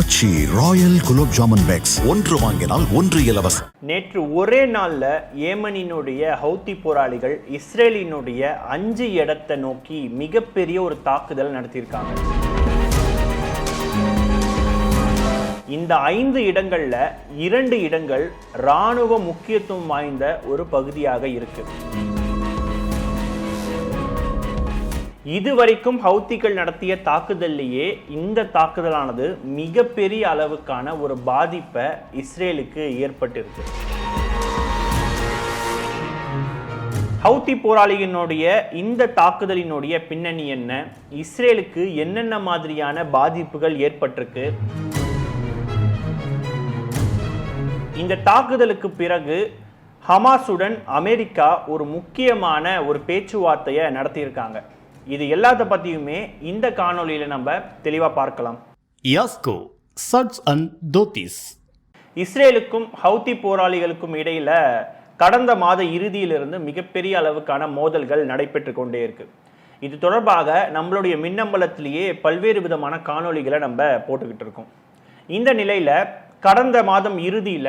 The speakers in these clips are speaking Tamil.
Aachi royal gulab jamun packs. ஒன்று வாங்கினால் ஒன்று இலவசம். நேற்று ஒரே நாள்ல ஏமனினுடைய ஹவுத்தி போராளிகள் இஸ்ரேலினுடைய அஞ்சு இடத்தை நோக்கி மிகப்பெரிய ஒரு தாக்குதல் நடத்தியிருக்காங்க. இந்த ஐந்து இடங்கள்ல இரண்டு இடங்கள் ராணுவ முக்கியத்துவம் வாய்ந்த ஒரு பகுதியாக இருக்கு. இதுவரைக்கும் ஹவுத்திகள் நடத்திய தாக்குதல்லையே இந்த தாக்குதலானது மிகப்பெரிய அளவுக்கான ஒரு பாதிப்பை இஸ்ரேலுக்கு ஏற்பட்டிருக்கு. ஹவுத்தி போராளியினுடைய இந்த தாக்குதலினுடைய பின்னணி என்ன? இஸ்ரேலுக்கு என்னென்ன மாதிரியான பாதிப்புகள் ஏற்பட்டிருக்கு? இந்த தாக்குதலுக்கு பிறகு ஹமாஸுடன் அமெரிக்கா ஒரு முக்கியமான ஒரு பேச்சுவார்த்தையை நடத்தியிருக்காங்க. இது எல்லாத்த பத்தியுமே இந்த காணொளியில நம்ம தெளிவா பார்க்கலாம். Yasko, Suds and Dotis. இஸ்ரேலுக்கும் ஹவுத்தி போராளிகளுக்கும் இடையில கடந்த மாத இறுதியிலிருந்து மிகப்பெரிய அளவுக்கான மோதல்கள் நடைபெற்று கொண்டே இருக்கு. இது தொடர்பாக நம்மளுடைய மின்னம்பலத்திலேயே பல்வேறு விதமான காணொளிகளை நம்ம போட்டுக்கிட்டு இருக்கோம். இந்த நிலையில கடந்த மாதம் இறுதியில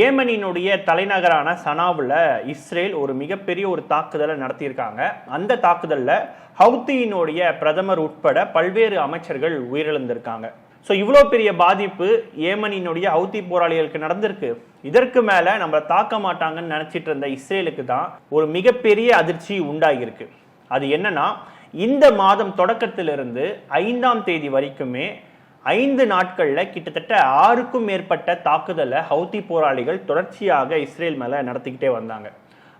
ஏமனினுடைய தலைநகரான சனாவில் இஸ்ரேல் ஒரு மிகப்பெரிய ஒரு தாக்குதலை நடத்தியிருக்காங்க. அந்த தாக்குதலில் ஹவுத்தியினுடைய பிரதமர் உட்பட பல்வேறு அமைச்சர்கள் உயிரிழந்திருக்காங்க. ஸோ இவ்வளோ பெரிய பாதிப்பு ஏமனினுடைய ஹவுத்தி போராளிகளுக்கு நடந்திருக்கு. இதற்கு மேலே நம்மளை தாக்க மாட்டாங்கன்னு நினச்சிட்டு இருந்த இஸ்ரேலுக்கு தான் ஒரு மிகப்பெரிய அதிர்ச்சி உண்டாகியிருக்கு. அது என்னன்னா இந்த மாதம் தொடக்கத்திலிருந்து ஐந்தாம் தேதி வரைக்குமே ஐந்து நாட்களில் கிட்டத்தட்ட ஆறுக்கும் மேற்பட்ட தாக்குதலை ஹவுதி போராளிகள் தொடர்ச்சியாக இஸ்ரேல் மேலே நடத்திக்கிட்டே வந்தாங்க.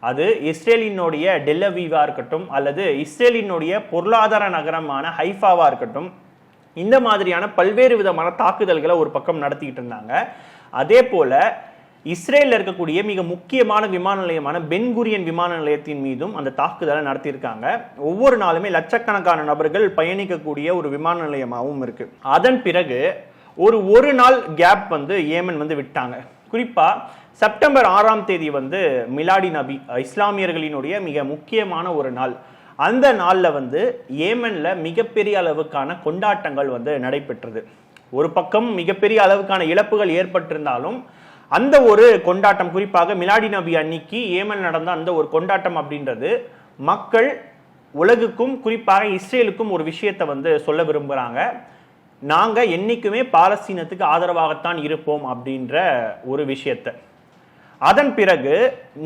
அது இஸ்ரேலினுடைய டெல்லவீவாக இருக்கட்டும் அல்லது இஸ்ரேலினுடைய பொருளாதார நகரமான ஹைஃபாவாக இருக்கட்டும் இந்த மாதிரியான பல்வேறு விதமான தாக்குதல்களை ஒரு பக்கம் நடத்திக்கிட்டு இருந்தாங்க. அதே போல இஸ்ரேலில் இருக்கக்கூடிய மிக முக்கியமான விமான நிலையமான பென்குரியன் விமான நிலையத்தின் மீதும் அந்த தாக்குதலை நடத்தியிருக்காங்க. ஒவ்வொரு நாளுமே லட்சக்கணக்கான நபர்கள் பயணிக்கக்கூடிய ஒரு விமான நிலையமாகவும் இருக்கு. அதன் பிறகு ஒரு ஒரு நாள் கேப் வந்து ஏமன் வந்து விட்டாங்க. குறிப்பாக செப்டம்பர் ஆறாம் தேதி வந்து மிலாடி நபி இஸ்லாமியர்களினுடைய மிக முக்கியமான ஒரு நாள். அந்த நாளில் வந்து ஏமனில் மிகப்பெரிய அளவுக்கான கொண்டாட்டங்கள் வந்து நடைபெற்றது. ஒரு பக்கம் மிகப்பெரிய அளவுக்கான இழப்புகள் ஏற்பட்டிருந்தாலும் அந்த ஒரு கொண்டாட்டம் குறிப்பாக மிலாடி நபி அன்னைக்கு ஏமன் நடந்த அந்த ஒரு கொண்டாட்டம் அப்படின்றது மக்கள் உலகுக்கும் குறிப்பாக இஸ்ரேலுக்கும் ஒரு விஷயத்தை வந்து சொல்ல விரும்புகிறாங்க நாங்கள் என்றைக்குமே பாலஸ்தீனத்துக்கு ஆதரவாகத்தான் இருப்போம் அப்படின்ற ஒரு விஷயத்தை. அதன் பிறகு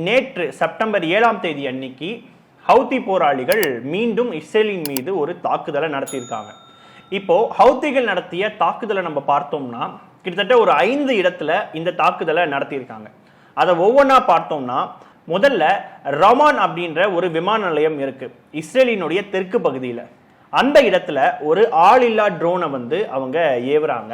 நேற்று செப்டம்பர் ஏழாம் தேதி அன்னைக்கு ஹவுதி போராளிகள் மீண்டும் இஸ்ரேலின் மீது ஒரு தாக்குதலை நடத்தியிருக்காங்க. இப்போ ஹவுதிகள் நடத்திய தாக்குதலை நம்ம பார்த்தோம்னா கிட்டத்தட்ட ஒரு ஐந்து இடத்துல இந்த தாக்குதலை நடத்தியிருக்காங்க. அதை ஒவ்வொன்றா பார்த்தோம்னா முதல்ல ரமான் அப்படின்ற ஒரு விமான நிலையம் இருக்கு இஸ்ரேலினுடைய தெற்கு பகுதியில். அந்த இடத்துல ஒரு ஆளில்லா ட்ரோனை வந்து அவங்க ஏவுறாங்க.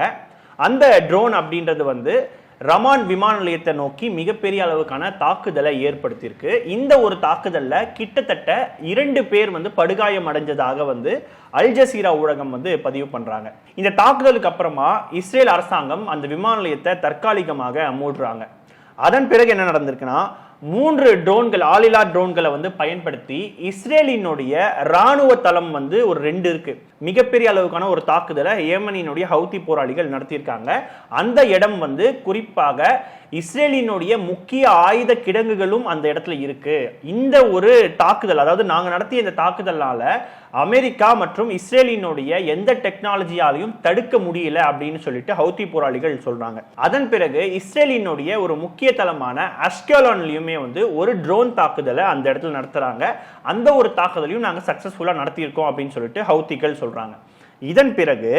அந்த ட்ரோன் அப்படின்றது வந்து ரமான் விமான நிலையத்தை நோக்கி மிகப்பெரிய அளவுக்கான தாக்குதலை ஏற்படுத்தியிருக்கு. இந்த ஒரு தாக்குதலில் கிட்டத்தட்ட இரண்டு பேர் வந்து படுகாயம் அடைஞ்சதாக வந்து அல் ஜசீரா ஊடகம் வந்து பதிவு பண்றாங்க. இந்த தாக்குதலுக்கு அப்புறமா இஸ்ரேல் அரசாங்கம் அந்த விமான நிலையத்தை தற்காலிகமாக மூடுறாங்க. அதன் பிறகு என்ன நடந்திருக்குன்னா மூன்று ட்ரோன்கள் ஆளில்லா ட்ரோன்களை வந்து பயன்படுத்தி இஸ்ரேலினுடைய ராணுவ தளம் வந்து ஒரு ரெண்டு இருக்கு. மிகப்பெரிய அளவுக்கான ஒரு தாக்குதலை ஏமனினுடைய ஹவுதி போராளிகள் நடத்தியிருக்காங்க. அந்த இடம் வந்து குறிப்பாக இஸ்ரேலினுடைய முக்கிய ஆயுத கிடங்குகளும் அந்த இடத்துல இருக்கு. இந்த ஒரு தாக்குதல் அதாவது நாங்கள் நடத்திய இந்த தாக்குதலால அமெரிக்கா மற்றும் இஸ்ரேலினுடைய எந்த டெக்னாலஜியாலையும் தடுக்க முடியல அப்படின்னு சொல்லிட்டு ஹவுத்தி போராளிகள் சொல்றாங்க. அதன் பிறகு இஸ்ரேலினுடைய ஒரு முக்கிய தளமான அஸ்கலான்லயுமே வந்து ஒரு ட்ரோன் தாக்குதலை அந்த இடத்துல நடத்துறாங்க. அந்த ஒரு தாக்குதலையும் நாங்கள் சக்சஸ்ஃபுல்லாக நடத்தியிருக்கோம் அப்படின்னு சொல்லிட்டு ஹவுத்திகள் சொல்றாங்க. இதன் பிறகு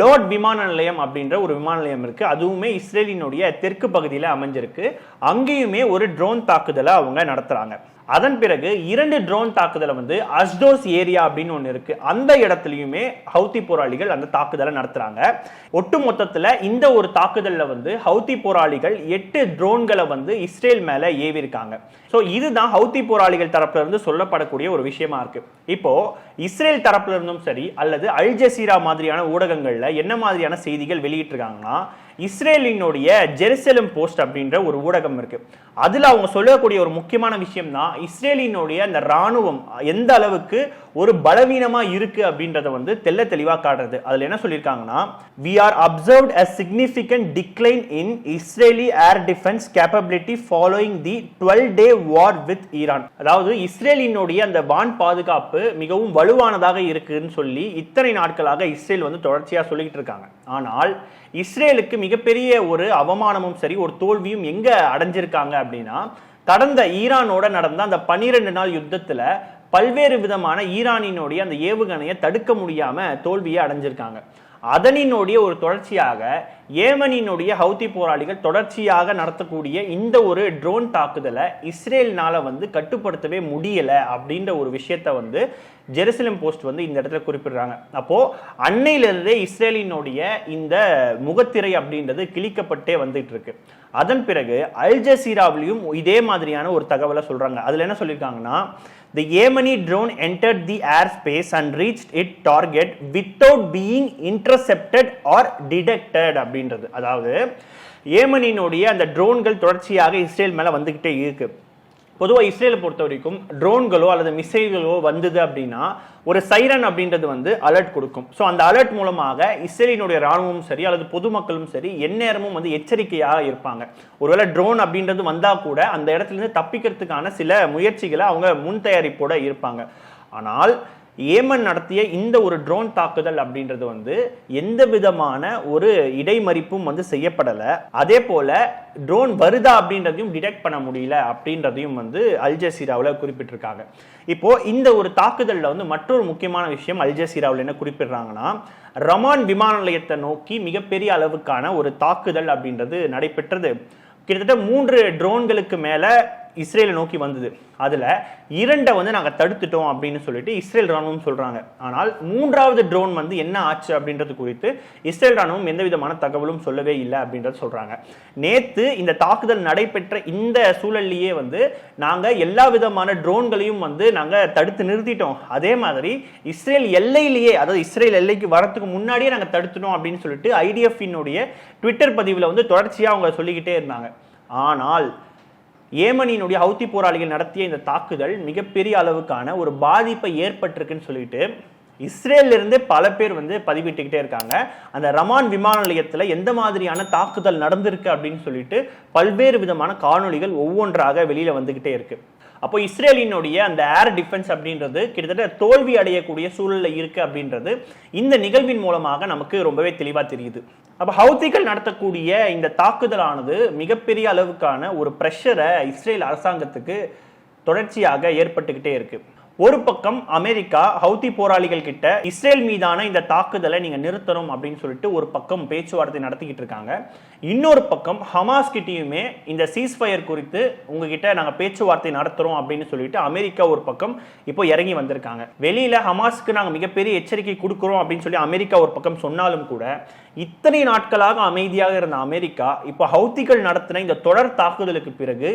லோட் விமான நிலையம் அப்படின்ற ஒரு விமான நிலையம் இருக்கு. அதுவுமே இஸ்ரேலினுடைய தெற்கு பகுதியில் அமைஞ்சிருக்கு. அங்கேயுமே ஒரு ட்ரோன் தாக்குதலை அவங்க நடத்துறாங்க. அதன் பிறகு இரண்டு ட்ரோன் தாக்குதலை வந்து அஸ்டோஸ் ஏரியா அப்படின்னு ஒன்று இருக்கு. அந்த இடத்துலையுமே ஹவுத்தி போராளிகள் அந்த தாக்குதலை நடத்துறாங்க. ஒட்டு மொத்தத்தில் இந்த ஒரு தாக்குதலில் வந்து ஹவுத்தி போராளிகள் எட்டு ட்ரோன்களை வந்து இஸ்ரேல் மேலே ஏவிருக்காங்க ஸோ இதுதான் ஹவுத்தி போராளிகள் தரப்புல இருந்து சொல்லப்படக்கூடிய ஒரு விஷயமா இருக்கு. இப்போ இஸ்ரேல் தரப்புல இருந்தும் சரி அல்லது அல் ஜசீரா மாதிரியான ஊடகங்கள்ல என்ன மாதிரியான செய்திகள் வெளியிட்டிருக்காங்கன்னா இஸ்ரேலினுடைய ஜெருசலம் போஸ்ட் அப்படின்ற ஒரு ஊடகம் இருக்கு. அதுல அவங்க சொல்லக்கூடிய ஒரு முக்கியமான விஷயம் தான் இஸ்ரேலினுடைய அந்த ராணுவம் எந்த அளவுக்கு ஒரு பலவீனமா இருக்கு அப்படின்றத வந்து தெல்ல தெளிவா காட்டுறது. அதுல என்ன சொல்லியிருக்காங்கன்னா we are observed a significant decline in Israeli air defense capability following the 12 day war with Iran. அதாவது இஸ்ரேலினுடைய அந்த வான் பாதுகாப்பு மிகவும் வலுவானதாக இருக்குன்னு சொல்லி இத்தனை நாட்களாக இஸ்ரேல் வந்து தொடர்ச்சியாக சொல்லிக்கிட்டு இருக்காங்க. ஆனால் இஸ்ரேலுக்கு மிகப்பெரிய ஒரு அவமானமும் சரி ஒரு தோல்வியும் எங்க அடைஞ்சிருக்காங்க அப்படின்னா கடந்த ஈரானோட நடந்த அந்த பனிரெண்டு நாள் யுத்தத்துல பல்வேறு விதமான ஈரானினுடைய அந்த ஏவுகணையை தடுக்க முடியாம தோல்வியை அடைஞ்சிருக்காங்க. அதனினுடைய ஒரு தொடர்ச்சியாக ஏமனினுடைய ஹவுதி போராளிகள் தொடர்ச்சியாக நடத்தக்கூடிய இந்த ஒரு ட்ரோன் தாக்குதலை இஸ்ரேல்னால வந்து கட்டுப்படுத்தவே முடியலை அப்படின்ற ஒரு விஷயத்த வந்து ஜெருசலம் போஸ்ட் வந்து இந்த இடத்துல குறிப்பிடுறாங்க. அப்போ அன்னையிலிருந்தே இஸ்ரேலினுடைய இந்த முகத்திரை அப்படின்றது கிழிக்கப்பட்டே வந்துட்டு இருக்கு. அதன் பிறகு அல் ஜசீராவிலையும் இதே மாதிரியான ஒரு தகவலை சொல்றாங்க. அதுல என்ன சொல்லியிருக்காங்கன்னா The Yemeni the air space and reach it target without being intercepted or detected அப்படின்னு அப்படின்றது. அதாவது ஏமனினுடைய அந்த ட்ரோன்கள் தொடர்ச்சியாக இஸ்ரேல் மேலே வந்துக்கிட்டே இருக்கு. பொதுவாக இஸ்ரேலை பொறுத்த வரைக்கும் ட்ரோன்களோ அல்லது மிசைல்களோ வந்தது அப்படின்னா ஒரு சைரன் அப்படின்றது வந்து அலர்ட் கொடுக்கும். ஸோ அந்த அலர்ட் மூலமாக இஸ்ரேலினுடைய ராணுவமும் சரி அல்லது பொதுமக்களும் சரி எந்நேரமும் வந்து எச்சரிக்கையாக இருப்பாங்க. ஒருவேளை ட்ரோன் அப்படின்றது வந்தால் கூட அந்த இடத்துல இருந்து தப்பிக்கிறதுக்கான சில முயற்சிகளை அவங்க முன் தயாரிப்போட இருப்பாங்க. ஆனால் ஏமன் நடத்திய இந்த ஒரு ட்ரோன் தாக்குதல் அப்படின்றது வந்து எந்த விதமான ஒரு இடைமறிப்பும் வந்து செய்யப்படலை. அதே போல ட்ரோன் வருதா அப்படின்றதையும் டிடெக்ட் பண்ண முடியல அப்படின்றதையும் வந்து அல்ஜசீராவில் குறிப்பிட்டிருக்காங்க. இப்போ இந்த ஒரு தாக்குதலில் வந்து மற்றொரு முக்கியமான விஷயம் அல்ஜசீராவில் என்ன குறிப்பிடுறாங்கன்னா ரமான் விமான நிலையத்தை நோக்கி மிகப்பெரிய அளவுக்கான ஒரு தாக்குதல் அப்படின்றது நடைபெற்றது. கிட்டத்தட்ட மூன்று ட்ரோன்களுக்கு மேலே இஸ்ரேலை நோக்கி வந்தது. அதில் இரண்டை வந்து நாங்கள் தடுத்துட்டோம் அப்படின்னு சொல்லிட்டு இஸ்ரேல் ராணுவம் சொல்கிறாங்க ஆனால் மூன்றாவது ட்ரோன் வந்து என்ன ஆச்சு அப்படின்றது குறித்து இஸ்ரேல் ராணுவம் எந்த விதமான தகவலும் சொல்லவே இல்லை அப்படின்றத சொல்கிறாங்க நேற்று இந்த தாக்குதல் நடைபெற்ற இந்த சூழல்லையே வந்து நாங்கள் எல்லா விதமான ட்ரோன்களையும் வந்து நாங்கள் தடுத்து நிறுத்திட்டோம். அதே மாதிரி இஸ்ரேல் எல்லையிலேயே அதாவது இஸ்ரேல் எல்லைக்கு வரத்துக்கு முன்னாடியே நாங்கள் தடுத்துட்டோம் அப்படின்னு சொல்லிட்டு ஐடிஎஃப் ட்விட்டர் பதிவில் வந்து தொடர்ச்சியாக அவங்க சொல்லிக்கிட்டே இருந்தாங்க. ஆனால் ஏமனியினுடைய ஹவுத்தி போராளிகள் நடத்திய இந்த தாக்குதல் மிகப்பெரிய அளவுக்கான ஒரு பாதிப்பை ஏற்பட்டிருக்குன்னு சொல்லிட்டு இஸ்ரேலிருந்து இருந்தே பல பேர் வந்து பதிவிட்டுக்கிட்டே இருக்காங்க. அந்த ரமான் விமான நிலையத்தில் எந்த மாதிரியான தாக்குதல் நடந்திருக்கு அப்படின்னு சொல்லிட்டு பல்வேறு விதமான காணொளிகள் ஒவ்வொன்றாக வெளியில் வந்துக்கிட்டே இருக்குது அப்போ இஸ்ரேலினுடைய அந்த ஏர் டிஃபென்ஸ் அப்படின்றது கிட்டத்தட்ட தோல்வி அடையக்கூடிய சூழலில் இருக்குது அப்படின்றது இந்த நிகழ்வின் மூலமாக நமக்கு ரொம்பவே தெளிவாக தெரியுது. அப்போ ஹவுத்திகள் நடத்தக்கூடிய இந்த தாக்குதலானது மிகப்பெரிய அளவுக்கான ஒரு ப்ரெஷரை இஸ்ரேல் அரசாங்கத்துக்கு தொடர்ச்சியாக ஏற்பட்டுக்கிட்டே இருக்குது ஒரு பக்கம் அமெரிக்கா ஹவுதி போராளிகள் கிட்ட இஸ்ரேல் மீதான இந்த தாக்குதலை நீங்க நிறுத்தணும் அப்படின்னு சொல்லிட்டு ஒரு பக்கம் பேச்சுவார்த்தை நடத்திக்கிட்டு இருக்காங்க. இன்னொரு பக்கம் ஹமாஸ் கிட்டயுமே இந்த சீஸ்ஃபயர் குறித்து உங்ககிட்ட நாங்க பேச்சுவார்த்தை நடத்துறோம் அப்படின்னு சொல்லிட்டு அமெரிக்கா ஒரு பக்கம் இப்போ இறங்கி வந்திருக்காங்க. வெளியில ஹமாஸ்க்கு நாங்க மிகப்பெரிய எச்சரிக்கை கொடுக்குறோம் அப்படின்னு சொல்லி அமெரிக்கா ஒரு பக்கம் சொன்னாலும் கூட இத்தனை நாட்களாக அமைதியாக இருந்த அமெரிக்கா இப்போ ஹவுத்திகள் நடத்தின இந்த தொடர் தாக்குதலுக்கு பிறகு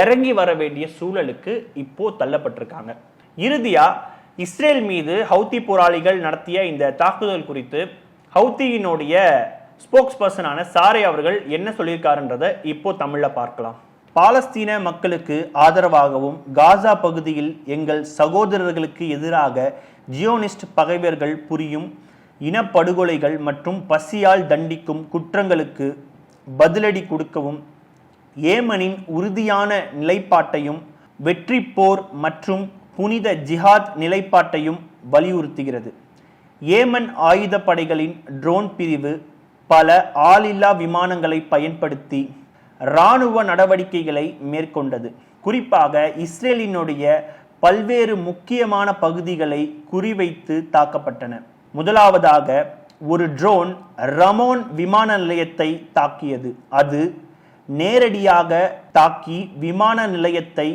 இறங்கி வர வேண்டிய சூழலுக்கு இப்போ தள்ளப்பட்டிருக்காங்க. இறுதியாக இஸ்ரேல் மீது ஹவுத்தி போராளிகள் நடத்திய இந்த தாக்குதல் குறித்து ஹவுத்தியினுடைய ஸ்போக்ஸ் பர்சனான சாரே அவர்கள் என்ன சொல்லியிருக்காருன்றதை இப்போ தமிழில் பார்க்கலாம். பாலஸ்தீன மக்களுக்கு ஆதரவாகவும் காசா பகுதியில் எங்கள் சகோதரர்களுக்கு எதிராக ஜியோனிஸ்ட் பகைவர்கள் புரியும் இனப்படுகொலைகள் மற்றும் பசியால் தண்டிக்கும் குற்றங்களுக்கு பதிலடி கொடுக்கவும் ஏமனின் உறுதியான நிலைப்பாட்டையும் வெற்றி போர் மற்றும் புனித ஜிஹாத் நிலைப்பாட்டையும் வலியுறுத்துகிறது. ஏமன் ஆயுதப்படைகளின் ட்ரோன் பிரிவு பல ஆளில்லா விமானங்களை பயன்படுத்தி இராணுவ நடவடிக்கைகளை மேற்கொண்டது. குறிப்பாக இஸ்ரேலினுடைய பல்வேறு முக்கியமான பகுதிகளை குறிவைத்து தாக்கப்பட்டன. முதலாவதாக ஒரு ட்ரோன் ரமோன் விமான நிலையத்தை தாக்கியது. அது நேரடியாக தாக்கி விமான நிலையத்தை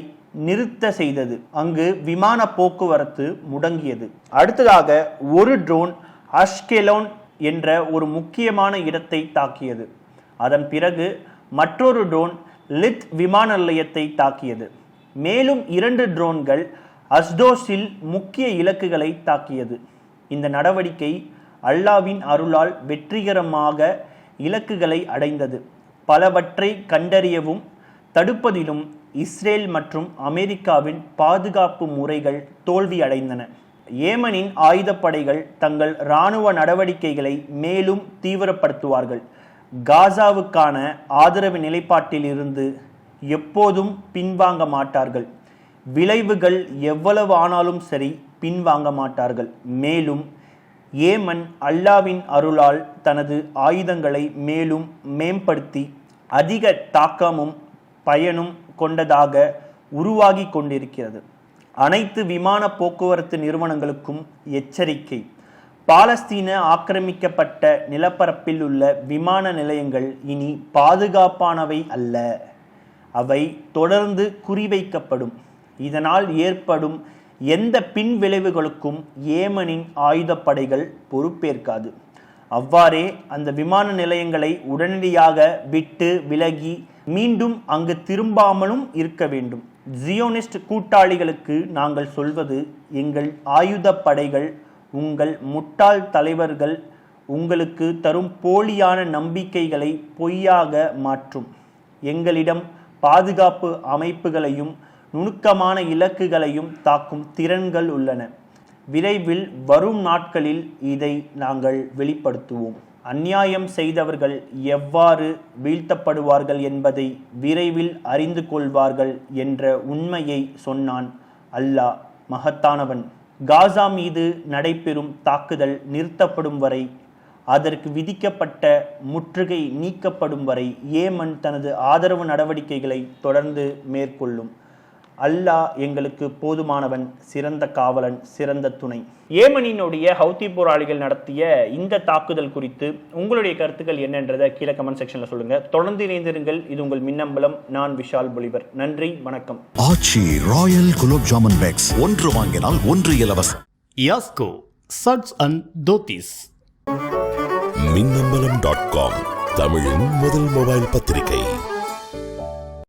நிறுத்த செய்தது. அங்கு விமான போக்குவரத்து முடங்கியது. அடுத்ததாக ஒரு ட்ரோன் அஷ்கெலோன் என்ற ஒரு முக்கியமான இடத்தை தாக்கியது. அதன் பிறகு மற்றொரு ட்ரோன் லித் விமான நிலையத்தை தாக்கியது. மேலும் இரண்டு ட்ரோன்கள் அஸ்டோஸில் முக்கிய இலக்குகளை தாக்கியது. இந்த நடவடிக்கை அல்லாவின் அருளால் வெற்றிகரமாக இலக்குகளை அடைந்தது. பலவற்றை கண்டறியவும் தடுப்பதிலும் இஸ்ரேல் மற்றும் அமெரிக்காவின் பாதுகாப்பு முறைகள் தோல்வி அடைந்தன. ஏமனின் ஆயுதப்படைகள் தங்கள் இராணுவ நடவடிக்கைகளை மேலும் தீவிரப்படுத்துவார்கள். காசாவுக்கான ஆதரவு நிலைப்பாட்டில் இருந்து எப்போதும் பின்வாங்க மாட்டார்கள். விளைவுகள் எவ்வளவு ஆனாலும் சரி பின்வாங்க மாட்டார்கள். மேலும் ஏமன் அல்லாவின் அருளால் தனது ஆயுதங்களை மேலும் மேம்படுத்தி அதிக தாக்கமும் பயனும் கொண்டதாக உருவாகி கொண்டிருக்கிறது. அனைத்து விமான போக்குவரத்து நிறுவனங்களுக்கும் எச்சரிக்கை. பாலஸ்தீன ஆக்கிரமிக்கப்பட்ட நிலப்பரப்பில் உள்ள விமான நிலையங்கள் இனி பாதுகாப்பானவை அல்ல. அவை தொடர்ந்து குறிவைக்கப்படும். இதனால் ஏற்படும் எந்த பின் விளைவுகளுக்கும் ஏமனின் ஆயுதப்படைகள் பொறுப்பேற்காது. அவ்வாறே அந்த விமான நிலையங்களை உடனடியாக விட்டு விலகி மீண்டும் அங்கு திரும்பாமலும் இருக்க வேண்டும். ஜியோனிஸ்ட் கூட்டாளிகளுக்கு நாங்கள் சொல்வது எங்கள் ஆயுதப்படைகள் உங்கள் முட்டாள் தலைவர்கள் உங்களுக்கு தரும் போலியான நம்பிக்கைகளை பொய்யாக மாற்றும். எங்களிடம் பாதுகாப்பு அமைப்புகளையும் நுணுக்கமான இலக்குகளையும் தாக்கும் திறன்கள் உள்ளன. விரைவில் வரும் நாட்களில் இதை நாங்கள் வெளிப்படுத்துவோம். அநியாயம் செய்தவர்கள் எவ்வாறு வீழ்த்தப்படுவார்கள் என்பதை விரைவில் அறிந்து கொள்வார்கள் என்ற உண்மையை சொன்னான் அல்லாஹ் மகத்தானவன். காசா மீது நடைபெறும் தாக்குதல் நிறுத்தப்படும் வரை அதற்கு விதிக்கப்பட்ட முற்றுகை நீக்கப்படும் வரை ஏமன் தனது ஆதரவு நடவடிக்கைகளை தொடர்ந்து மேற்கொள்ளும். அல்லாஹ் எங்களுக்கு போதுமானவன் சிறந்த காவலன் சிறந்த துணை. ஏமனினுடைய ஹவுதி போராளிகள் நடத்திய இந்த தாக்குதல் குறித்து உங்களுடைய கருத்துக்கள் என்னன்றதை கீழே கமெண்ட் செக்ஷன்ல சொல்லுங்க. தொடர்ந்து இணைந்திருங்கள். இது உங்கள் மின்னம்பலம். நான் விஷால் பொலிவர். நன்றி வணக்கம். Aachi royal gulab jamun packs. ஒன்று வாங்கினால் ஒன்று இலவசம். Yasco Suds and Dotis. Minnambalam dot com. தமிழின் முதல் மொபைல் பத்திரிகை.